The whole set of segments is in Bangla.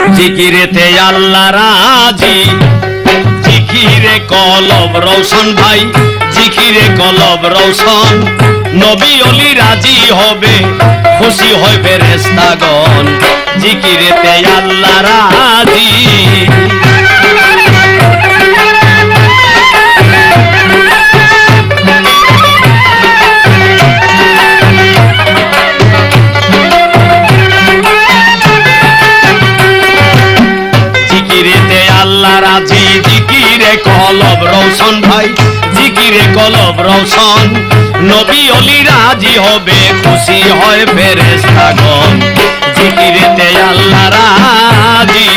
জিকিরেতে আল্লাহ রাজি। জিকিরে কলব রৌশন ভাই, জিকিরে কলব রৌশন নবী অলি রাজি হবে, খুশি হয় ফেরেস্তাগণ জিকিরেতে আল্লাহ রাজি। রৌশন ভাই, জিকিরে কলব রোশন নবী অলি রাজি হবে, খুশি হয় ফেরেস্তাগণ জিকিরেতে আল্লাহ রাজি।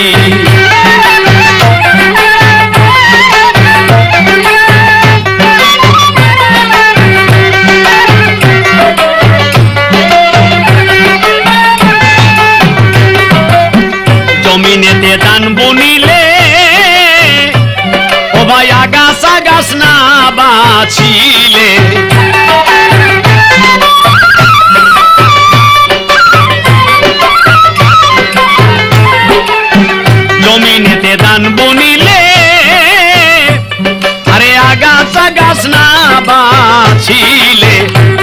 না বাছিলে জমিনেতে দান বুনিলে, আরে আগাছ আগাছ না বাছিলে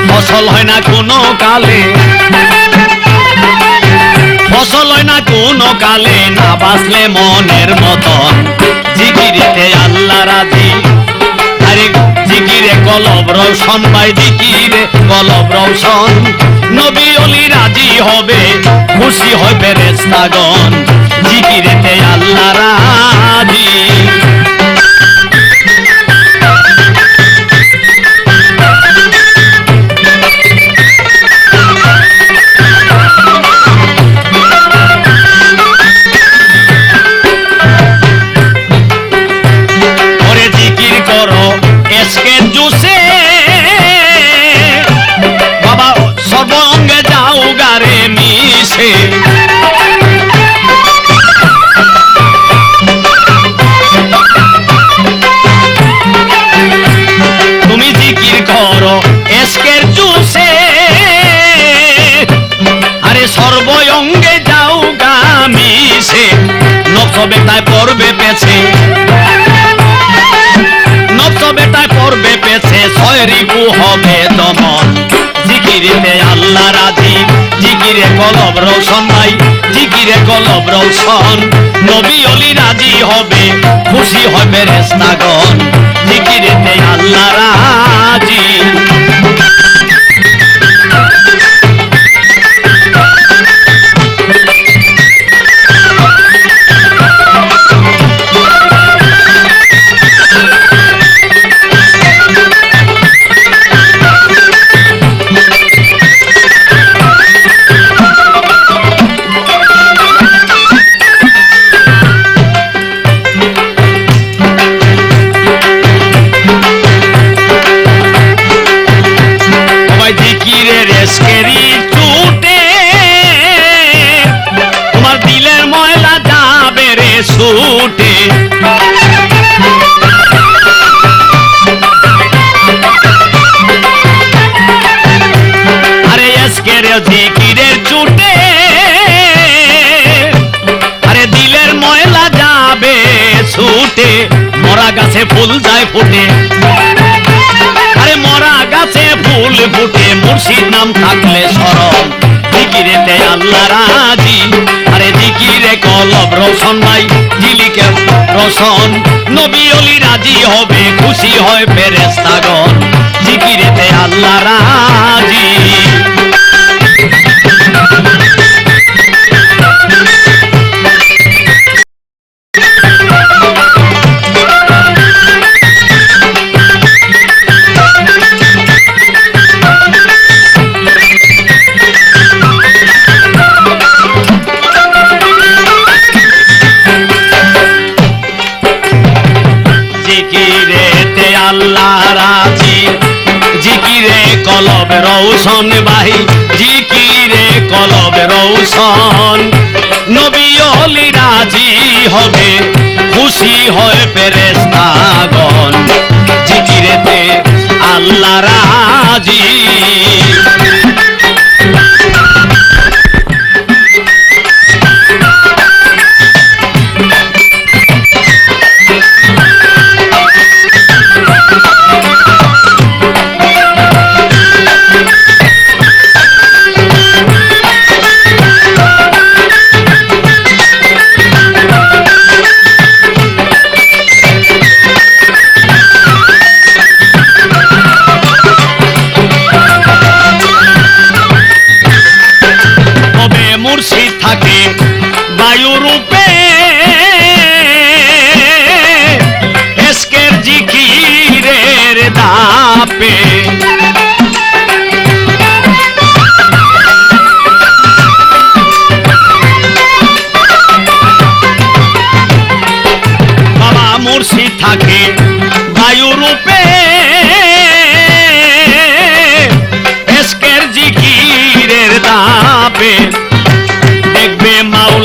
ফসল হয় না কোনো কালে। ফসল হয় না কোনো কালে, না বাঁচলে মনের মতন। জিকিরিতে আল্লাহ কলব রৌশন ভাই জিকিরে কলব রৌশন নবী অলি রাজি হবে, খুশি হবে রেস্তাগন জিকিরেতে আল্লাহ নকশবে তাই পড়বে পেছে। নব্য বেটায় পড়বে পেছে ছয় রিপু হবে দমন। জিকিরিতে আল্লাহ রাজি, জিকিরে কলব রৌশন নাই, জিকিরে কলব রৌশন। নবী অলি রাজি হবে, খুশি হবে রেস্তাগণ জিকিরেতে আল্লাহ রাজি। ছুটে। আরে এসকের জিকিরের চুটে, আরে দিলের ময়লা যাবে ছুটে, মরা গাছে ফুল যায় ফুটে। আরে মরা গাছে ফুল ফুটে, মুর্শিদ নাম থাকলে সরল জিকিরেতে আল্লাহ রাজি। জিকিরে কলব রোশন নাই জিলিকে রোশন। নবী অলি রাজি হবে, খুশি হয় ফেরেস্তাগণ জিকিরেতে আল্লাহ কলব রৌশন বাহি জিকিরে কলব রৌশন নবী অলি রাজি হবে, খুশি হয় ফেরেস্তাগণ জিকিরেতে আল্লাহ রাজি। থাকে বায়ু রূপে এসকের জিকিরের দাপে। বাবা মুর্শিদ থাকে বায়ু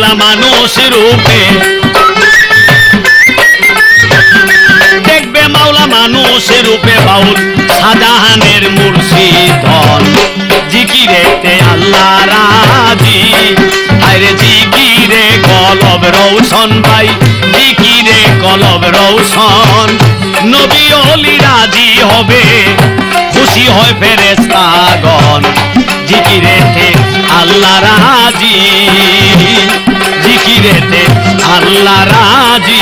মাওলা মানুষ রূপে। দেখবে মাওলা মানুষ রূপে বাউল, শাহজাহানের মুর্শিদন। জিকিরেতে আল্লাহ রাজি। আরে জিকিরে কলব রৌশন ভাই, জিকিরে কলব রৌশন নবী অলি রাজি হবে, খুশি হয় ফেরে ফেরেস্তাগণ জিকিরেতে আল্লাহ রাজি। ফকিরেতে আল্লাহ রাজি।